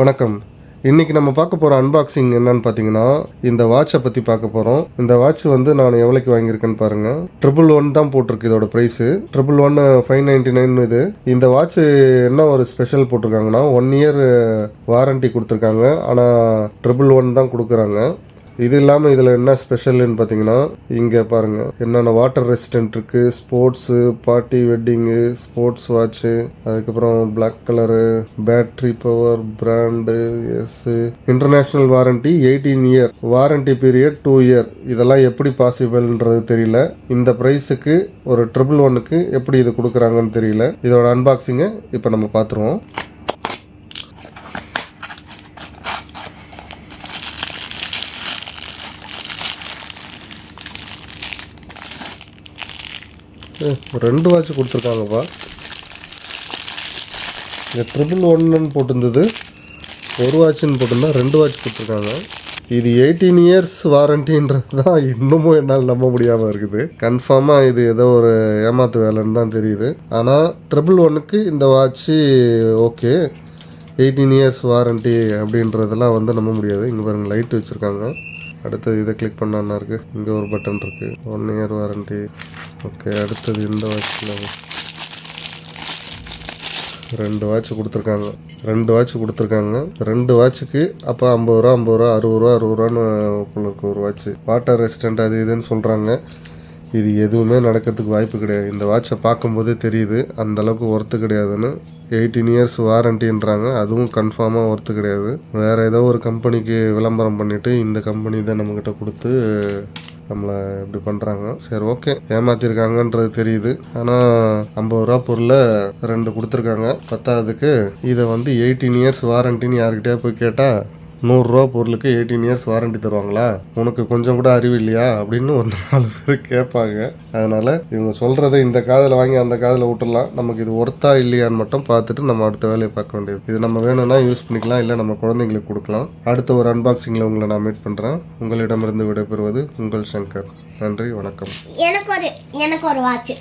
வணக்கம். இன்றைக்கி நம்ம பார்க்க போகிற அன்பாக்சிங் என்னன்னு பார்த்தீங்கன்னா இந்த வாட்சை பற்றி பார்க்க போகிறோம் இந்த வாட்ச் வந்து நான் எவ்வளோக்கு வாங்கியிருக்கேன்னு பாருங்கள் ட்ரிபிள் ஒன் தான் போட்டிருக்கு இதோட price triple one five ninety nine இது. இந்த வாட்ச் என்ன ஒரு ஸ்பெஷல் போட்டிருக்காங்கன்னா ஒன் இயர் வாரண்ட்டி கொடுத்துருக்காங்க. ஆனால் ட்ரிபிள் ஒன் தான் கொடுக்குறாங்க. இது இல்லாமல் இதில் என்ன ஸ்பெஷல்னு பார்த்தீங்கன்னா இங்கே பாருங்கள் என்னென்ன வாட்டர் ரெசிஸ்டன்ட் இருக்குது sports party wedding sports watch அதுக்கப்புறம் black colour battery power brand S international warranty eighteen year warranty period two year இதெல்லாம் எப்படி பாசிபிள்ன்றது தெரியல. இந்த ப்ரைஸுக்கு ஒரு ட்ரிபிள் ஒன்னுக்கு எப்படி இது கொடுக்குறாங்கன்னு தெரியல. இதோட அன்பாக்சிங்கை இப்போ நம்ம பார்த்துருவோம் ரெண்டு வாட்ச் கொடுத்துருக்காங்கப்பா. இந்த ட்ரிபிள் ஒன்னு போட்டிருந்தது. ஒரு வாட்சுன்னு போட்டிருந்தா ரெண்டு வாட்ச் கொடுத்துருக்காங்க. இது எயிட்டீன் இயர்ஸ் வாரண்டின்றது தான் இன்னமும் என்னால் நம்ப முடியாமல் இருக்குது. கன்ஃபார்மாக இது ஏதோ ஒரு ஏமாத்து வேலைன்னு தான் தெரியுது. ஆனால் ட்ரிபிள் ஒன்னுக்கு இந்த watch okay. Eighteen years warranty அப்படின்றதெல்லாம் வந்து நம்ப முடியாது. இங்கே பாருங்கள் லைட் வச்சுருக்காங்க. அடுத்து இதை கிளிக் பண்ணா இருக்குது இங்கே ஒரு பட்டன் இருக்குது ஒன் இயர் வாரண்டி ஓகே அடுத்தது இந்த வாட்சில் ரெண்டு வாட்ச் கொடுத்துருக்காங்க. ரெண்டு வாட்ச் கொடுத்துருக்காங்க. ரெண்டு வாட்சுக்கு அப்போ ஐம்பது ரூபா ஐம்பது ரூபா அறுபது ரூபா அறுபது ரூபான்னு உங்களுக்கு ஒரு வாட்ச் வாட்டர் ரெசிஸ்டண்ட் அது இதுன்னு சொல்கிறாங்க இது எதுவுமே நடக்கிறதுக்கு வாய்ப்பு கிடையாது. இந்த வாட்சை பார்க்கும்போதே தெரியுது. அந்த அளவுக்கு ஒர்த்து கிடையாதுன்னு. எயிட்டீன் இயர்ஸ் வாரண்டின்றாங்க அதுவும் கன்ஃபார்மாக ஒர்த்து கிடையாது. வேறு ஏதோ ஒரு கம்பெனிக்கு விளம்பரம் பண்ணிவிட்டு இந்த கம்பெனி தான் நம்மக்கிட்ட கொடுத்து நம்மளை இப்படி பண்ணுறாங்க சரி ஓகே. ஏமாத்திருக்காங்கன்றது தெரியுது. ஆனால் ஐம்பது ரூபா பொருளை ரெண்டு கொடுத்துருக்காங்க. பத்தாவதுக்கு இதை வந்து எயிட்டீன் இயர்ஸ் வாரண்டின்னு யாருக்கிட்டே போய் கேட்டால் நூறுரூவா பொருளுக்கு எயிட்டீன் இயர்ஸ் வாரண்டி தருவாங்களா? உனக்கு கொஞ்சம் கூட அறிவு இல்லையா? அப்படின்னு ஒரு நாலு பேர் கேட்பாங்க. அதனால் இவங்க சொல்கிறத இந்த காதில் வாங்கி அந்த காதில் விட்டுடலாம் நமக்கு இது ஒர்த்தா இல்லையான்னு மட்டும் பார்த்துட்டு நம்ம அடுத்த வேலையை பார்க்க வேண்டியது. இது நம்ம வேணும்னா யூஸ் பண்ணிக்கலாம் இல்லை நம்ம குழந்தைங்களுக்கு கொடுக்கலாம். அடுத்த ஒரு அன்பாக்சிங்கில் உங்களை நான் மீட் பண்ணுறேன் உங்களிடமிருந்து விடைபெறுவது உங்கள் சங்கர். நன்றி வணக்கம். எனக்கு ஒரு எனக்கு ஒரு வாட்ச்